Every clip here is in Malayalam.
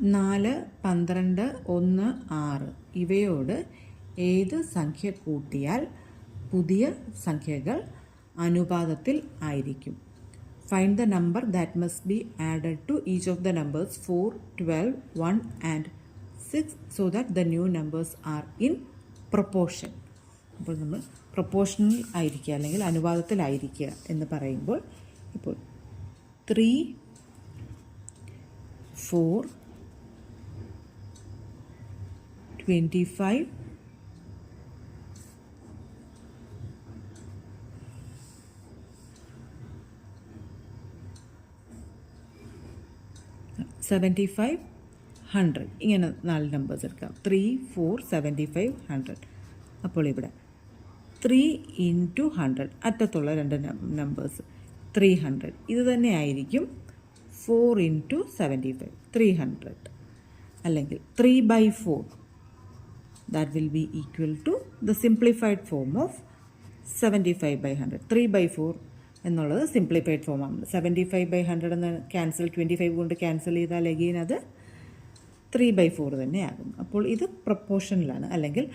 നാല് പന്ത്രണ്ട് ഒന്ന് ആറ്. ഇവയോട് ഏത് സംഖ്യ കൂട്ടിയാൽ പുതിയ സംഖ്യകൾ അനുപാതത്തിൽ ആയിരിക്കും? Find the number that must be added to each of the numbers four twelve one and six so that the new numbers are in proportion അപ്പോൾ നമ്മൾ പ്രൊപ്പോർഷണൽ ആയിരിക്കുക അല്ലെങ്കിൽ അനുപാതത്തിലായിരിക്കുക എന്ന് പറയുമ്പോൾ ഇപ്പോൾ three four twenty five seventy five hundred ഇങ്ങനെ നാല് നമ്പേഴ്സ് എടുക്കാം. Three four seventy five hundred അപ്പോൾ ഇവിടെ ത്രീ ഇന്റു ഹൺഡ്രഡ് അറ്റത്തുള്ള രണ്ട് നമ്പേഴ്സ് ത്രീ ഹൺഡ്രഡ് ഇത് തന്നെ ആയിരിക്കും four into seventy five three hundred അല്ലെങ്കിൽ three by four will be equal to the simplified form of seventy five by hundred three by four എന്നുള്ളത് സിംപ്ലിഫൈഡ് ഫോമാണ് സെവന്റി ഫൈവ് ബൈ ഹൺഡ്രഡ് എന്ന് ക്യാൻസൽ ട്വന്റി ഫൈവ് കൊണ്ട് ക്യാൻസൽ ചെയ്താൽ അഗെയിൻ അത് ത്രീ ബൈ ഫോർ തന്നെയാകും അപ്പോൾ ഇത് പ്രപ്പോർഷനിലാണ് അല്ലെങ്കിൽ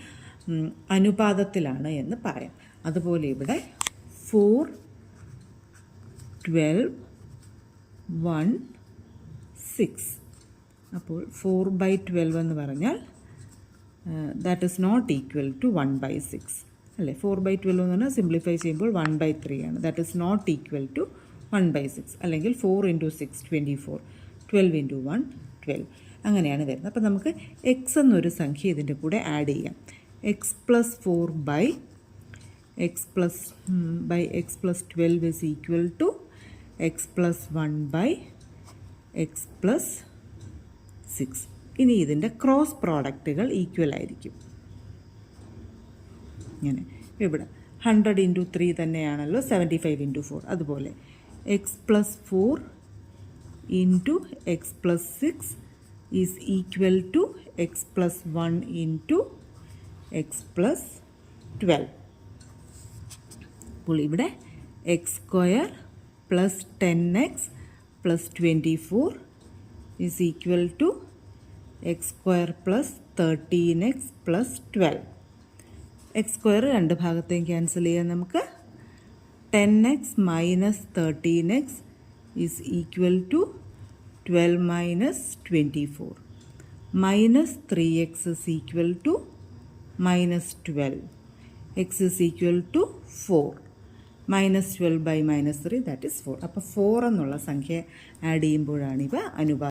അനുപാതത്തിലാണ് എന്ന് പറയാം. അതുപോലെ ഇവിടെ ഫോർ ട്വൽവ് വൺ സിക്സ് അപ്പോൾ ഫോർ ബൈ ട്വൽവ് എന്ന് പറഞ്ഞാൽ that is not equal to one by six അല്ലേ? ഫോർ ബൈ ട്വൽവ് എന്ന് പറഞ്ഞാൽ സിംപ്ലിഫൈ ചെയ്യുമ്പോൾ വൺ ബൈ ത്രീ ആണ്. That is not equal to one by six അല്ലെങ്കിൽ four into six twenty four twelve into one twelve അങ്ങനെയാണ് വരുന്നത്. അപ്പോൾ നമുക്ക് എക്സ് എന്നൊരു സംഖ്യ ഇതിന്റെ കൂടെ ആഡ് ചെയ്യാം. X plus four by X plus by X plus twelve is equal to X plus one by X plus six ഇനി ഇതിന്റെ ക്രോസ് പ്രോഡക്റ്റുകൾ ഈക്വൽ ആയിരിക്കും. ഇങ്ങനെ. ഇവിടെ ഹൺഡ്രഡ് ഇന്റു ത്രീ തന്നെയാണല്ലോ സെവന്റി ഫൈവ് ഇന്റു ഫോർ അതുപോലെ X plus four into X plus six is equal to X plus one into X plus twelve അപ്പോൾ ഇവിടെ X square plus ten X plus twenty four is equal to X square plus thirteen X plus twelve. X square രണ്ട് ഭാഗത്തേയും ക്യാൻസൽ ചെയ്യാൻ നമുക്ക്. Ten X minus thirteen X is equal to twelve minus twenty four minus three X is equal to minus twelve. X is equal to four. Minus twelve by minus three that is four. അപ്പോൾ ഫോർ എന്നുള്ള സംഖ്യ ആഡ് ചെയ്യുമ്പോഴാണ് ഇവ അനുപാതം.